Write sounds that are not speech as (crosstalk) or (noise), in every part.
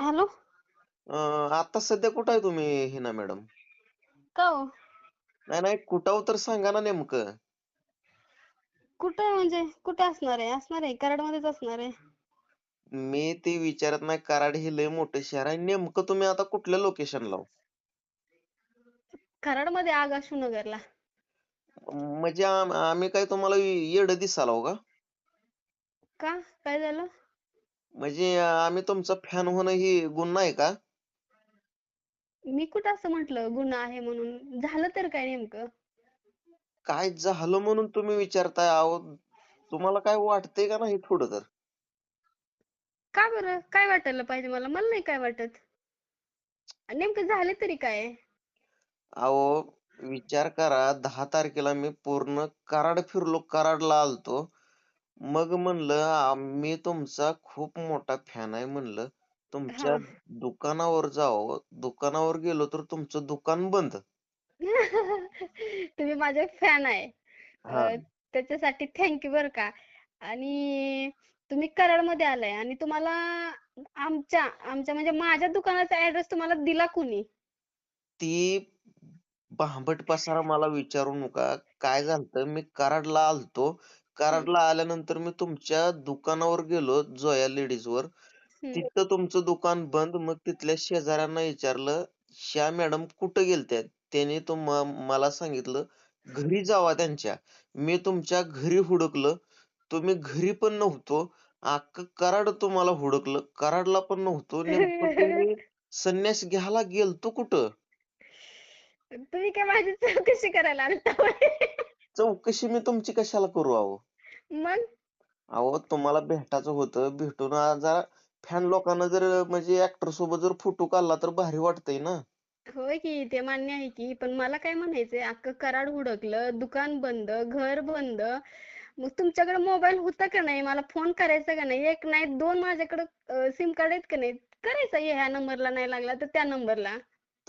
Hello? अं, आता सध्या कुठं आहे तुम्ही हिना मॅडम? का हो? नाही नाही कुठं तर सांगा ना नेमकं. कुठं आहे म्हणजे? कुठे असणार आहे? असणार आहे? कराडमध्येच असणार आहे? मी ते विचारत नाही कराड हे लय मोठं शहर आहे. नेमकं तुम्ही आता कुठल्या लोकेशनला हो? कराडमध्ये आगाशू ला म्हणजे आम- आम्ही काय तुम्हाला येड दिसालो हो का? का? काय झालं? म्हणजे आम्ही तुमचा फॅन होणं ही गुन्हा आहे का? मी कुठं असं म्हटलं गुन्हा आहे म्हणून. झालं तर काय नेमकं? काय झालं म्हणून तुम्ही विचारताय? अहो तुम्हाला काय वाटतंय का नाही थोडं तर? का बरं? काय वाटायला पाहिजे मला? मला नाही काय वाटत. आणि नेमकं झालं तरी काय? अहो विचार करा. दहा तारखेला मी पूर्ण कराड फिरलो. कराडला आलतो. मग म्हणलं आ- मी तुमचा खूप मोठा फॅन आहे म्हणलं. तुमच्या हा. दुकानावर जावं. दुकानावर गेलो तर तुमचं दुकान बंद. (laughs) तुम्ही माझे फॅन आहे. हा. त्याच्यासाठी थँक्यू बरं का. आणि तुम्ही कराडमध्ये आलाय आणि तुम्हाला आमच्या आमच्या म्हणजे माझ्या दुकानाचा ऍड्रेस तुम्हाला दिला कुणी? ती भांबट पसारा मला विचारू नका. काय झालं मी कराडला आलतो. कराडला आल्यानंतर मी तुमच्या दुकानावर गेलो जोया लेडीज वर. तिथं तुमचं दुकान बंद मग तिथल्या शेजाऱ्यांना विचारलं श्या मॅडम कुठं गेलत्या? त्याने तुम मला सांगितलं घरी जावा त्यांच्या. मी तुमच्या घरी हुडकलं. तुम्ही घरी पण नव्हतो. अख्खं कराड तुम्हाला हुडकलं. कराडला पण नव्हतो. नेमकं तुम्ही संन्यास घ्यायला गेलतो कुठं? तुम्ही काय माझी चौकशी करायला? चौकशी मी तुमची कशाला करू अहो? मग? अहो तुम्हाला भेटायचं होतं भेटून आ- जरा फॅन लोकांना जर म्हणजे ऍक्टर सोबत जर फोटो काढला तर भारी वाटतंय ना? होय की ते मान्य आहे की पण मला काय म्हणायचंय अख्खं कराड हुडकलं दुकान बंद घर बंद. मग तुमच्याकडे मोबाईल होता का नाही? मला फोन करायचा का नाही? एक नाही दोन माझ्याकडे सिम कार्ड आहेत का नाही? करायचा ह्या नंबरला नाही लागला तर त्या नंबरला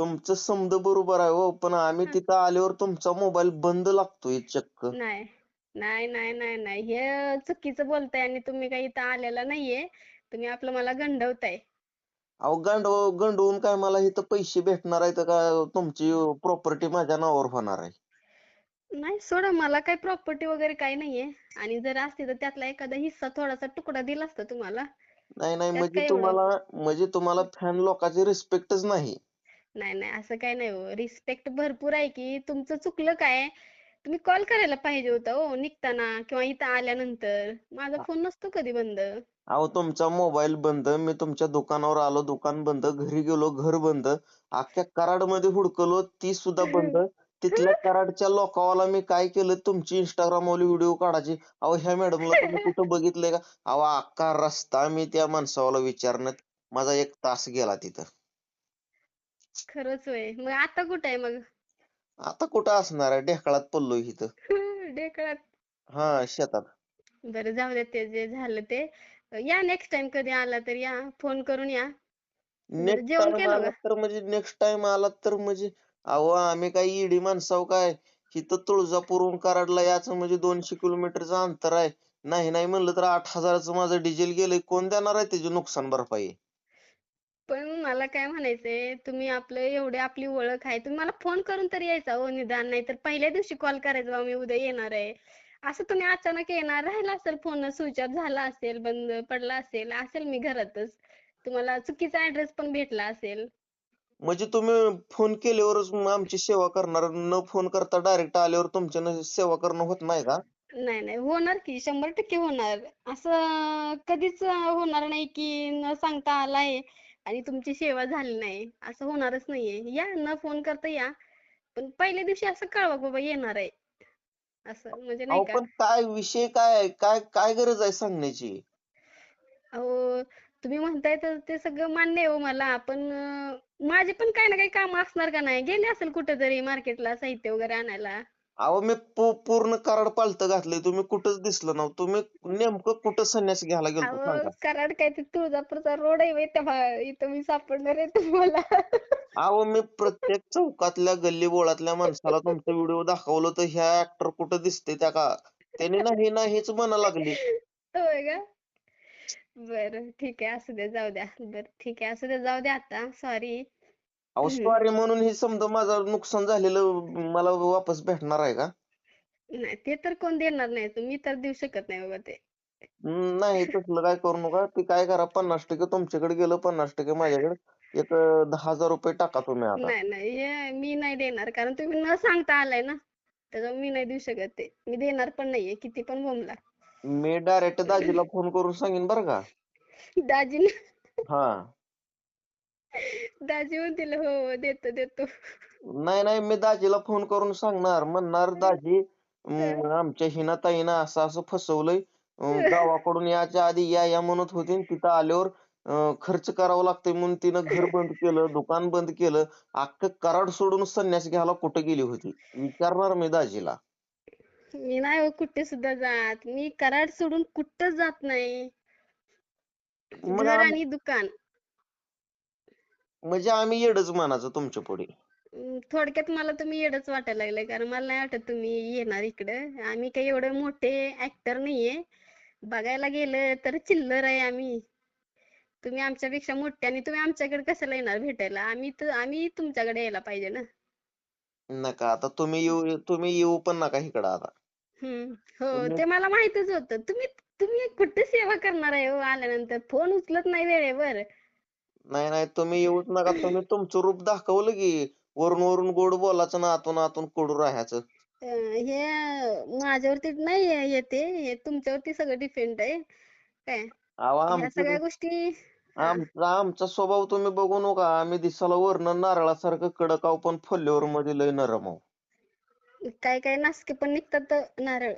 तुमचं समज बरोबर आहे हो पण आम्ही तिथं आल्यावर तुमचा मोबाईल बंद लागतोय चक्क. नाही नाही नाही नाही नाही. हे चुकीचं बोलताय आणि तुम्ही काही इथं आलेला नाहीये. तुम्ही आपलं मला गंडवताय. अहो गांडव गंडवून काय मला इथं पैसे भेटणार आहेत का? तुमची प्रॉपर्टी माझ्या नावावर होणार आहे. नाही सोडा मला काही प्रॉपर्टी वगैरे काही नाहीये. आणि जर असती तर त्यातला एखादा हिस्सा थोडासा तुकडा दिला असता तुम्हाला. नाही नाही त्यात म्हणजे काय एवढं? तुम्हाला म्हणजे तुम्हाला फॅन लोकांची रिस्पेक्टच नाही. नाही नाही असं काही नाही हो. रिस्पेक्ट भरपूर आहे की तुमचं चुकलं काय? तुम्ही कॉल करायला पाहिजे होता हो निघताना किंवा इथं आल्यानंतर. माझा फोन नसतो कधी बंद. अहो तुमचा मोबाईल बंद. मी तुमच्या दुकानावर आलो दुकान बंद. घरी गेलो घर बंद. अख्ख्या कराडमध्ये हुडकलो ती सुद्धा बंद. तिथल्या कराडच्या लोकावाला मी काय केलं? तुमची इंस्टाग्राम वाली व्हिडिओ काढायची. अहो ह्या मॅडमला तुम्ही (laughs) कुठं बघितलंय का? अहो अख्खा रस्ता मी त्या माणसावाला विचारण्यात माझा एक तास गेला तिथं. खरंच होय. मग आता कुठं आहे मग? आता कुठं असणार आहे? ढेकळात पडलोय इथं. (laughs) ढेकळात? हा शेतात. बरं जाऊ दे ते जे झालं ते. या नेक्स्ट टाइम कधी आला तर या. फोन करून या. नेक्स्ट जेवण टाइम केलं आला का? तर म्हणजे नेक्स्ट टाइम आला तर म्हणजे अहो आम्ही काय इडी माणसाव काय? इथं तुळजापूरहून कराडला याचं म्हणजे दोनशे किलोमीटरचं अंतर आहे. नाही नाही म्हणलं तर आठ हजाराचं माझं डिझेल गेलंय. कोण देणार आहे त्याची नुकसान भरपाई? मला काय म्हणायचंय तुम्ही आपलं एवढे आपली ओळख आहे तुम्ही मला फोन करून तर यायचा हो निदान नाही तर पहिल्या दिवशी कॉल करायचा बा मी उद्या येणार आहे. असं तुम्ही अचानक येणार राहिला असेल फोन स्विच ऑफ झाला असेल बंद पडला असेल असेल मी घरातच तुम्हाला चुकीचा ऍड्रेस पण भेटला असेल. म्हणजे तुम्ही फोन केल्यावरच आमची सेवा करणार न फोन करता डायरेक्ट आल्यावर तुमच्या सेवा करणं होत नाही का? नाही नाही होणार की शंभर टक्के होणार. असं कधीच होणार नाही की न सांगता आलाय आणि तुमची सेवा झाली नाही असं होणारच नाहीये. या न फोन करता या. पण पहिल्या दिवशी असं कळवा बाबा येणार आहे. असं म्हणजे नाही अहो का? पण काय विषय काय आहे? काय काय गरज आहे सांगण्याची? अहो तुम्ही म्हणताय तर ते सगळं मान्य आहे हो मला पण अं, माझे पण काही ना काही काम असणार का नाही? गेले असेल कुठेतरी मार्केटला साहित्य वगैरे आणायला. अहो मी पू- पूर्ण कराड पालत घातलंय. तुम्ही कुठंच दिसलं नव्हतं. तुम्ही नेमकं कुठं संन्यास घ्यायला गेलतो अहो सांगा. कराड काय ते तुळजापूरचा रोड आहे भा- इथं मी सापडणार आहे तुम्हाला. अहो मी प्रत्येक चौकातल्या गल्ली बोळातल्या माणसाला तुमचा व्हिडिओ दाखवलं तर ह्या ऍक्टर कुठं दिसते त्या का त्याने नाही नाहीच म्हणा लागली. होय का? बरं ठीक आहे. असू द्या जाऊ द्या. बरं ठीक आहे. असू द्या जाऊ द्या आता. सॉरी अहो सॉरी म्हणून हे समजा माझं नुकसान झालेलं मला वापस भेटणार आहे का? नाही ते तर कोण देणार नाही. मी तर देऊ शकत नाही बाबा ते. हम्म, नाही तसलं काय करू नका. ते काय करा पन्नास टक्के तुमच्याकडे गेलं पन्नास टक्के माझ्याकडे. एक अं, दहा हजार रुपये टाका तुम्ही आता. नाही नाही हे मी नाही देणार. कारण तुम्ही न सांगता आलाय ना त्याच्यामुळे मी नाही देऊ शकत ते. मी देणार पण नाहीये किती पण बोंबला. मी डायरेक्ट दाजीला फोन करून सांगेन बरं का. (laughs) दाजी हा. दाजी म्हणतील हो हो देतो देतो. नाही नाही मी दाजीला फोन करून सांगणार. म्हणणार दाजी अं, आमच्या हिनाताईनं असं असं फसवलंय. अं, गावाकडून याच्या आधी या या म्हणत होती आणि तिथं आल्यावर अं, खर्च करावा लागतोय म्हणून तिनं घर (laughs) बंद केलं दुकान बंद केलं. अख्खं कराड सोडून संन्यास घ्यायला कुठं गेली होती? विचारणार मी दाजीला. मी नाही हो कुठे सुद्धा जात. मी कराड सोडून कुठंच जात नाही? मग घर आम- आणि दुकान. म्हणजे आम्ही येडच म्हणायचं तुमच्यापुढे. अं, थोडक्यात मला तुम्ही येडच वाटायला लागलंय कारण मला नाही वाटत तुम्ही येणार इकडं. आम्ही काही एवढे मोठे ऍक्टर नाहीये. बघायला गेलं तर चिल्लर आहे आम्ही. तुम्ही आमच्यापेक्षा मोठे आणि तुम्ही आमच्याकडे कशाला येणार भेटायला? आम्ही तर आम्ही तुमच्याकडे यायला पाहिजे ना. नका आता तुम्ही येऊ तुम्ही येऊ पण नका इकडं आता. हम्म हो ते मला माहितच होतं. तुम्ही तुम्ही कुठे सेवा करणार आहे हो आल्यानंतर? फोन उचलत नाही वेळेवर. नाही नाही तुम्ही येऊच नका. तुम्ही तुमचं रूप दाखवलं की वरून वरून गोड बोलायचं ना आतून आतून कडू राहायचं. अं, हे माझ्यावरती नाही आहे येते हे तुमच्यावरती सगळं डिपेंड आहे. काय? अहो ह्या आमचं सगळ्या गोष्टी हा, आमचा आमचा स्वभाव तुम्ही बघू नका. आम्ही दिसायला वरनं नारळासारखं कडक आहो पण फुल्यावर मध्ये लय नरम आहो. काय काय नासके पण निघतात नारळ.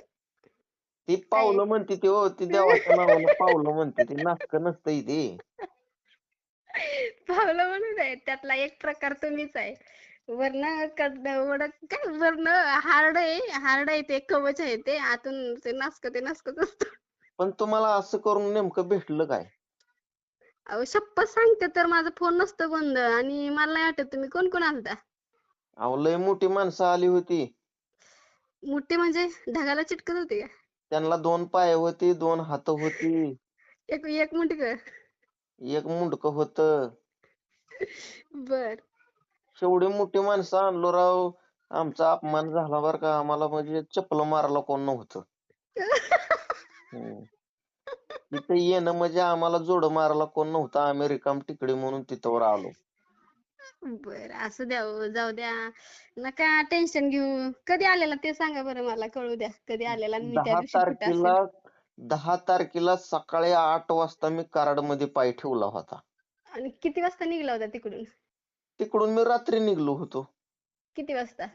ती पावलं म्हणते ती हो ती देवाच्या नावानं पावलं म्हणते ती. नाटकं नसतंय ते. पावलं म्हणून आहे त्यातला एक प्रकार तुम्हीच आहे. वरनं कड वड काय वरनं हार्ड आहे हार्ड आहे ते कवच आहे ते आतून ते नासकं ते नासकच असतं. पण तुम्हाला असं करून नेमकं भेटलं काय? अहो शपथ सांगते तर माझा फोन नसतो बंद आणि मला नाही वाटत तुम्ही कोण कोण आलता. अहो लय मोठी माणसं आली होती. मोठी म्हणजे ढगाला चिटकत होती का? त्यांना दोन पाय होती दोन हात होती. एक एक मुंडक एक मुंडकं होतं. बर. शेवढी मोठी माणसं आणलो राव. आमचा अपमान झाला बर का. आम्हाला म्हणजे चपल मारायला कोण नव्हतं. हम्म. तिथे येणं म्हणजे आम्हाला जोड मारायला कोण नव्हतं. आम्ही रिकाम तिकडे म्हणून तिथवर आलो. बर असू द्या हो, जाऊ द्या. नका टेन्शन घेऊ. कधी आलेला ते सांगा बरं मला. कळू द्या. कधी आलेला आणि मी त्या दहा दिवशी कुठं असेल. तारखेला दहा तारखेला सकाळी आठ वाजता मी कराडमध्ये पाय ठेवला होता. आणि किती वाजता निघला होता तिकडून? तिकडून मी रात्री निघलो होतो. किती वाजता?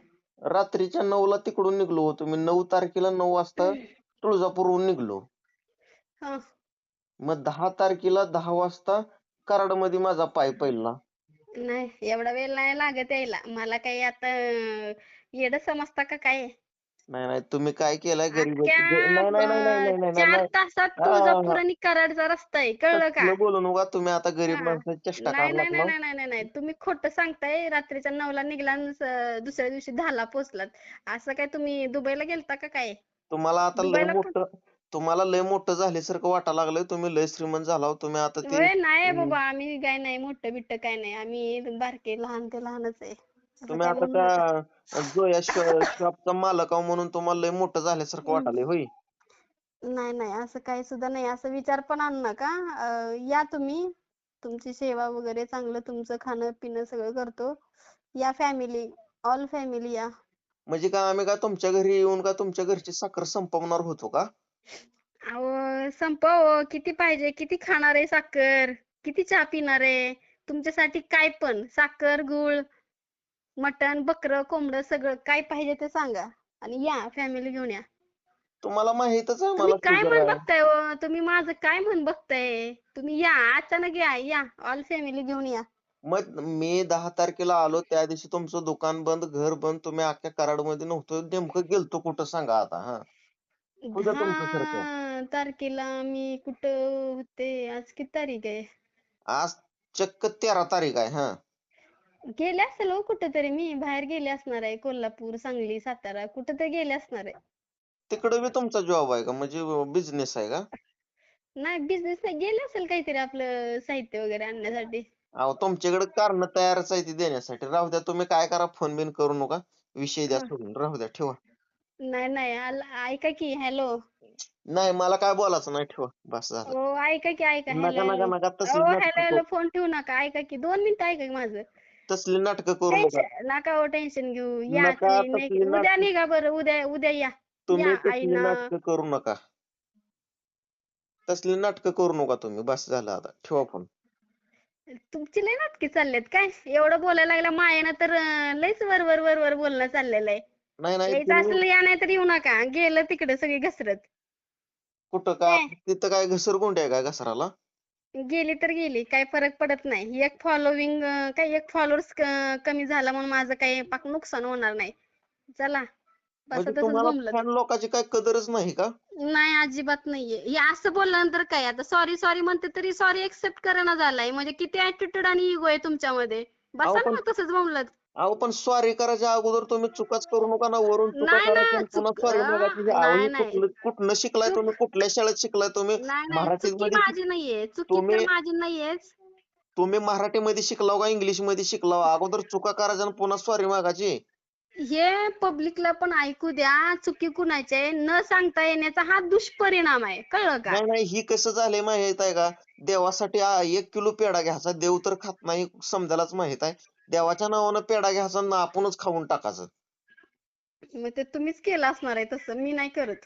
रात्रीच्या नऊला तिकडून निघलो होतो. मी नऊ तारखेला नऊ वाजता तुळजापूरहून निघलो. हा. मग दहा तारखेला दहा वाजता कराडमध्ये माझा पाय पडला. नाही एवढा वेळ नाही लागत यायला. मला काही आता येड समजता का काय? नाही नाही तुम्ही काय केलंय गरीब अख्ख्या नाही नाही नाही नाही नाही नाही चार नाही तासात हा, तुळजापूर हा. आणि कराडचा रस्ता आहे कळलं का बोलू नका तुम्ही आता गरीब हा. माणसाची चेष्टा नाही नाही नाही लागला नाही नाही नाही तुम्ही खोटं सांगताय रात्रीच्या नऊला निघला आणि स- दुसऱ्या दिवशी दहाला पोहोचलात असं काय तुम्ही दुबईला गेलता का काय तुम्हाला आता लय दुबईला मोठं तुम्हाला लय मोठं झाल्यासारखं वाटायला लागलंय तुम्ही लय श्रीमंत झाला हो. तुम्ही आता ते होय नाही. बाबा आम्ही काय नाही मोठं बिट्ट काय नाही आम्ही बारके लहान ते लहानच आहे तुम्ही आता. त्या जोया शॉपचा मालक आहो म्हणून तुम्हाला लय मोठं झाल्यासारखं वाटायलंय होय. नाही नाही असं काही सुद्धा नाही. असं विचार पण आणू नका. अं, या तुम्ही. तुमची सेवा वगैरे चांगलं तुमचं खाणं पिणं सगळं करतो. या फॅमिली ऑल फॅमिली या. म्हणजे काय आम्ही काय तुमच्या घरी येऊन का तुमच्या घरची साखर संपवणार होतो का? अहो संपव. किती पाहिजे? किती खाणार आहे साखर? किती चहा पिणार आहे? तुमच्यासाठी काय पण. साखर गुळ मटण बकरं कोंबडं सगळं काय पाहिजे ते सांगा. आणि या फॅमिली घेऊन या. तुम्हाला माहितच आहे तुम्ही मला काय म्हण बघताय हो? तुम्ही माझं काय म्हण बघताय? तुम्ही या अचानक या या. ऑल फॅमिली घेऊन या. मग मी दहा तारखेला आलो त्या दिवशी तुमचं दुकान बंद घर बंद तुम्ही अख्ख्या कराडमध्ये नव्हतो. नेमकं गेलतो कुठं सांगा आता हा. दहा तारखेला मी कुठं होते? आज किती तारीख आहे? आज चक्क तेरा तारीख आहे हा. गेले असेल हो कुठेतरी. मी बाहेर गेले असणार आहे. कोल्हापूर सांगली सातारा कुठेतरी गेले असणार आहे. तिकडे बी तुमचा जॉब आहे का? म्हणजे बिझनेस आहे का? नाही बिझनेस नाही. गेले असेल काहीतरी आपलं साहित्य वगैरे आणण्यासाठी. अहो तुमच्याकडे कारण तयारच आहे ती देण्यासाठी. राहू द्या तुम्ही काय करा फोन बिन करू नका. विषय द्या हा. सोडून. राहू द्या ठेवा. नाही नाही. आल- ऐका की. हॅलो. नाही मला काय बोलायचं नाही ठेवा. बस झालं. ओ ऐका की ऐका. नका हॅलो. नका नका. तसली ओ हॅलो हॅलो. फोन ठेवू नका. ऐका की. दोन मिनिटं ऐका की माझं. तसली नाटकं करू नका. टेन्शन नका हो टेन्शन घेऊ. या नका तुम्ही नाही- तसली उद्या नाटकं. निघा बरं उद्या उद्या या. तुम्ही या तसली आईनं नाटकं करू नका. तसली नाटकं करू नका तुम्ही. बस झालं आता. ठेवा फोन. तुमची लय नाटकी चाललेत काय? एवढं बोलायला लागल्या मायेनं तर अं, लयच वर वर वर वर बोलणं चाललेलं आहे. नाही नाही यायचं तुम्ही असलं या नाही तर येऊ नका. गेलं तिकडे सगळी घसरत. कुठं काय? तिथं काय घसरगुंडी आहे काय घसराला गेली तर गेली काय फरक पडत नाही. एक फॉलोविंग काय एक फॉलोअर्स कमी झाला म्हणून माझं काही पाक नुकसान होणार नाही. चला. बस म्हणजे तुम्हाला लोकांची काय कदरच नाही का? नाही अजिबात नाहीये. हे असं बोलल्यानंतर काय आता सॉरी सॉरी म्हणते तरी सॉरी एक्सेप्ट करेना झालाय. म्हणजे किती ऍटिट्यूड आणि इगो आहे तुमच्यामध्ये. अहो बसा पण ना तसंच बोंबलत. अहो पण सॉरी करायच्या अगोदर तुम्ही चुकाच करू नका ना वरून चुका नाही ना, करायच्या आणि पुन्हा चुक- सॉरी मागायची हे नाही, नाही. कुठलं कुठनं शिकलाय तुम्ही? कुठल्या शाळेत शिकलाय तुम्ही? नाही नाही माझी नाहीये. चुकी तर तुम्ही- माझी नाहीयेच. तुम्ही मराठीमध्ये शिकलाव का इंग्लिशमध्ये शिकलाव? अगोदर चुका करायच्या आणि पुन्हा सॉरी मागायची? हे पब्लिकला पण ऐकू द्या. चुकी कुणाची आहे? न सांगता येण्याचा हा दुष्परिणाम आहे. कळलं का? नाही नाही ही कसं झालंय माहीत आहे का? देवासाठी आ- एक किलो पेढा घ्यायचा. देव तर खात नाही समजायलाच माहीत आहे. देवाच्या नावानं पेढा घ्यायचा आणि आपणच खाऊन टाकायचं. मग ते तुम्हीच केलं असणार आहे तसं मी नाही करत.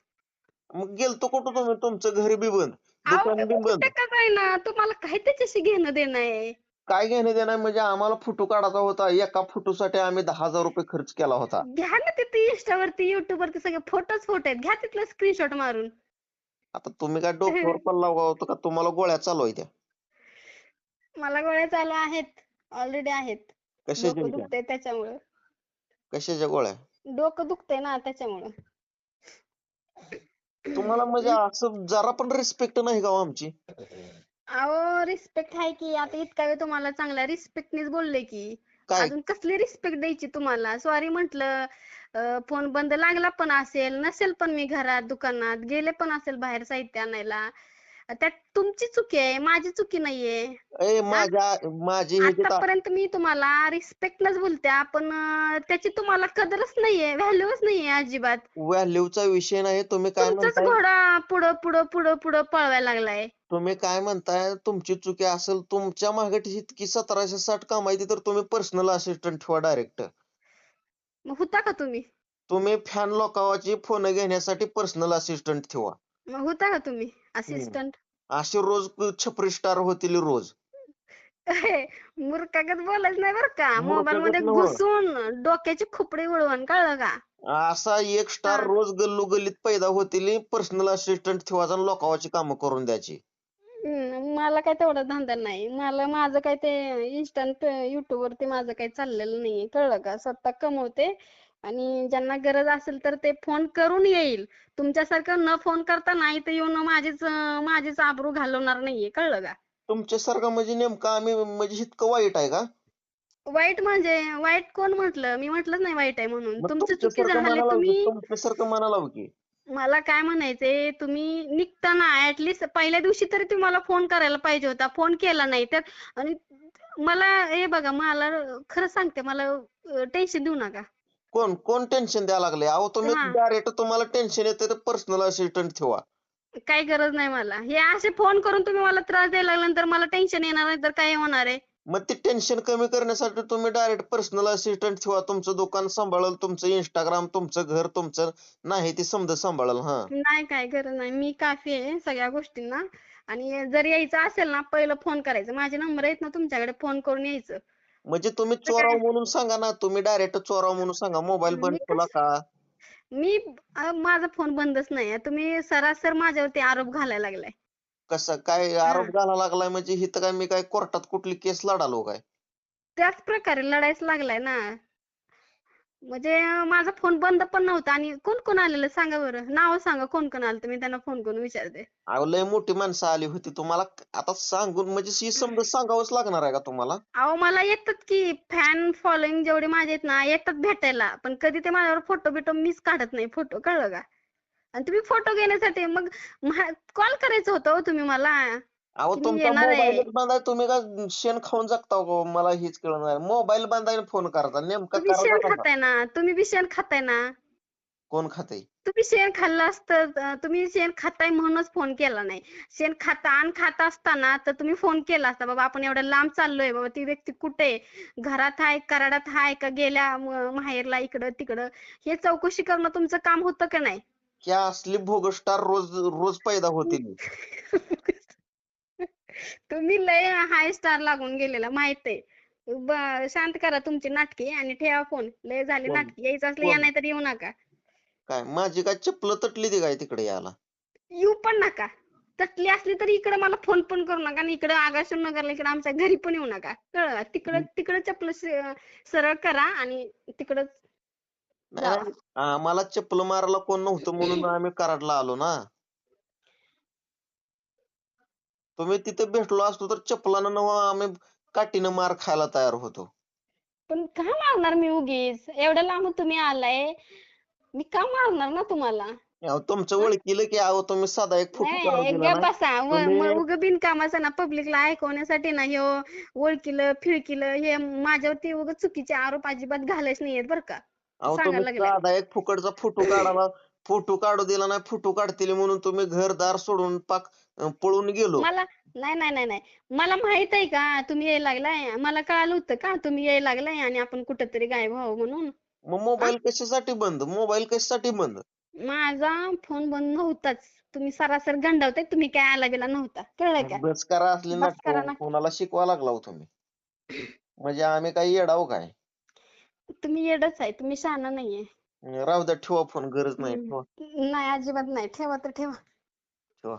मग गेलतो कुठं तुम्ही? तुमचं घरी बी बंद. अहो दुकान बी बंद. कुठे का जाईना तुम्हाला काय त्याच्याशी घेणं देणं आहे? काय घेणं देणं म्हणजे आम्हाला फोटो काढायचा होता. एका फोटोसाठी आम्ही दहा हजार रुपये खर्च केला होता. घ्या ना तिथे इंस्टावरती युट्यूब वरती सगळे फोटोच फोटो आहेत. घ्या तिथलं स्क्रीनशॉट मारून. आता तुम्ही काय डोक्यावर (laughs) पल्ला होतो का? तुम्हाला गोळ्या चालू आहे त्या. मला गोळ्या चालू आहेत. ऑलरेडी आहेत. कशाच्या डोकं त्या? दुखतंय त्याच्यामुळं. कशाच्या गोळ्या डोकं दुखतंय ना त्याच्यामुळं. तुम्हाला म्हणजे असं जरा पण रिस्पेक्ट नाही का हो आमची? अहो रिस्पेक्ट आहे की. आता इतका वेळ तुम्हाला चांगला रिस्पेक्टनेच बोलले की. काय? अजून कसली रिस्पेक्ट द्यायची तुम्हाला? सॉरी म्हंटल फोन बंद लागला पण असेल नसेल पण मी घरात दुकानात गेले पण असेल बाहेर साहित्य आणायला. त्यात तुमची चुकी आहे माझी चुकी नाहीये. ए माझ्या माझी हे जे ता- आतापर्यंत मी तुम्हाला रिस्पेक्टनच बोलते पण अं, त्याची तुम्हाला कदरच नाहीये व्हॅल्यूच नाहीये अजिबात. व्हॅल्यूचा विषय नाही तुम्ही काय तुमचाच म्हणताय? घोडा पुढं पुढं पुढं पुढं पळवायला लागलाय. तुम्ही काय म्हणताय? तुमची चुकी असेल तुमच्या मागे इतकी सतराशे साठ कमायची तर तुम्ही पर्सनल असिस्टंट ठेवा डायरेक्ट मग होता का तुम्ही? तुम्ही फॅन लोकांची फोन घेण्यासाठी पर्सनल असिस्टंट ठेवा. मग होता का तुम्ही? असिस्टंट असे रोज छपरी स्टार होतील रोज. मूर्खागत बोलायचं नाही बरं का. मोबाईल मध्ये. घुसून डोक्याची खुपडी उडवून कळलं का? असा एक स्टार हा. रोज गल्लू गल्लीत पैदा होतील पर्सनल असिस्टंट ठेवायचा आणि लोकांची कामं करून द्यायची. हम्म, मला काय तेवढा धंदा नाही. मला माझं काय ते इन्स्टंट युट्यूब वरती माझं काही चाललेलं नाहीये कळलं का? स्वतः कमवते आणि ज्यांना गरज असेल तर ते फोन करून येईल. तुमच्यासारखं न फोन करता नाही तर येऊन माझीच माझीच आबरू घालवणार नाहीये. कळलं का? तुमच्यासारखं म्हणजे नेमकं आम्ही म्हणजे इतकं वाईट आहे का? वाईट म्हणजे वाईट कोण म्हटलं? मी म्हटलंच नाही वाईट आहे म्हणून. मग तुमची चुकी तुमच्यासारखं झाली म्हणायला तुम्ही तुमच्यासारखं म्हणायला हवं की. मला काय म्हणायचंय तुम्ही निघताना ऍटलिस्ट पहिल्या दिवशी तरी तुम्ही मला फोन करायला पाहिजे होता. फोन केला नाही तर आणि मला हे बघा मला खरं सांगते मला टेन्शन देऊ नका. कोण कोण टेन्शन द्यायला लागले अहो तुम्ही हा. डायरेक्ट तुम्हाला टेन्शन येते तर पर्सनल असिस्टंट ठेवा. काही गरज नाही मला. हे असे फोन करून तुम्ही मला त्रास द्यायला लागल्यानंतर मला टेन्शन येणार नाही तर काय होणार आहे? मग ते टेन्शन कमी करण्यासाठी तुम्ही डायरेक्ट पर्सनल असिस्टंट ठेवा. तुमचं दुकान सांभाळल तुमचं इंस्टाग्राम तुमचं घर तुमचं नाही ते समजा सांभाळल हा. नाही काय गरज नाही. मी काफी आहे सगळ्या गोष्टींना. आणि जर यायचं असेल ना पहिलं फोन करायचं. माझे नंबर आहेत ना तुमच्याकडे फोन करून यायचं. म्हणजे तुम्ही? चोराव म्हणून सांगा ना तुम्ही डायरेक्ट चोराव म्हणून सांगा. मोबाईल बंद केला का? मी अं, माझा फोन बंदच नाही आहे. तुम्ही सरासर माझ्यावरती आरोप घालायला लागलाय. कसं? काय आरोप घालायला लागलाय म्हणजे हिथं काय मी काय कोर्टात कुठली केस लढालो काय? त्याच प्रकारे लढायच लागलाय ना. म्हणजे माझा फोन बंद पण नव्हता आणि कोण कोण आलेलं? सांगा बरं. नाव सांगा कोण कोण आलं मी त्यांना फोन करून विचारते. अहो लय मोठी माणसं आली होती. तुम्हाला आता सांगून म्हणजे ही समजा सांगावंच लागणार आहे का तुम्हाला? अहो मला येतात की फॅन फॉलोईंग जेवढे माझे आहेत ना येतात भेटायला. पण कधी ते माझ्यावर फोटो बिटो मीच काढत नाही. फोटो कळलं का? आणि तुम्ही फोटो घेण्यासाठी मग कॉल करायचं होतं हो तुम्ही मला. अहो मी तुमचा येणार आहे. मोबाईलच बंद आहे तुम्ही का शेण खाऊन जगता का मला हीच कळणार मोबाईल बंद आहे फोन करता नेमका तुम्ही शेण कारण खाताय ना? तुम्ही बी शेण खाताय ना? कोण खाते तुम्ही शेण खाल्लं असतं अं, तुम्ही शेण खाताय म्हणूनच फोन केला नाही. शेण खाता आणि खात असताना तर तुम्ही फोन केला असता. बाबा आपण एवढ्या लांब चाललोय. बाबा ती व्यक्ती कुठे आहे? घरात आहे कराडात आहे का? गेल्या म- माहेरला इकडं तिकडं. हे चौकशी करणं तुमचं काम होतं का नाही? क्या असली भोगस्टार रोज रोज पैदा होतील (laughs) तुम्ही लय हाय स्टार लागून गेलेला माहीत आहे शांत करा तुमची नाटके आणि ठेवा फोन लय झाली कोण? नाटके. यायचं असलं या कोण? नाही तर येऊ नका. काय माझी काय चप्पल तटली ती काय तिकडे यायला? येऊ पण नका. तटली असली तरी इकडे मला फोन पण करू नका आणि इकडे आगाशी नगरला इकडे आमच्या घरी पण येऊ नका. कळलं? तिकडं तिकडं चपल सरळ करा आणि तिकडं जावा. नाही, आम्हाला चप्पल मारायला कोण नव्हतं म्हणून आम्ही कराडला आलो ना. तुम्ही तिथे भेटलो असतो तर चप्पलानं नव आम्ही काठीनं मार खायला तयार होतो. पण का मारणार मी उगीच? एवढ्या लांब तुम्ही आलाय. मी का मारणार ना तुम्हाला? अहो, तुमचं ओळखीलं की अहो तुम्ही साधा एक फोटो काढून नाही दिला गप ना बसा. व- तुम्ही- मग उग बिनकामाचं ना पब्लिकला ऐकवण्यासाठी ना ह्यो ओळखीलं फिळकीलं हे माझ्यावरती उग चुकीचे आरोप अजिबात घालायच नाहीयेत बरं का. अहो सांगायला तुम्ही लागलाय. साधा एक फुकटचा फोटो काढाला फोटो काढू दिला नाही फोटो काढतील म्हणून तुम्ही घरदार सोडून पाक पळून गेलो. मला नाही नाही नाही नाही. मला माहीत आहे का तुम्ही यायला लागलाय? मला कळालं होतं का तुम्ही यायला लागलाय आणि आपण कुठंतरी गायब व्हावं म्हणून? मग मोबाईल कशासाठी बंद? मोबाईल कशासाठी बंद? माझा फोन बंद नव्हताच. तुम्ही सरासर गंडावताय तुम्ही काय आला गेला नव्हता. कळलं का? बस करा असली नाटक. ना. कोणाला शिकवा लागला हो तुम्ही. म्हणजे आम्ही काही येडाव काय? तुम्ही येडच आहे तुम्ही शहाणा नाहीये. राहू द्या ठेवा फोन गरज नाही ठेवा. नाही अजिबात नाही. ठेवा तर ठेवा. ठेवा.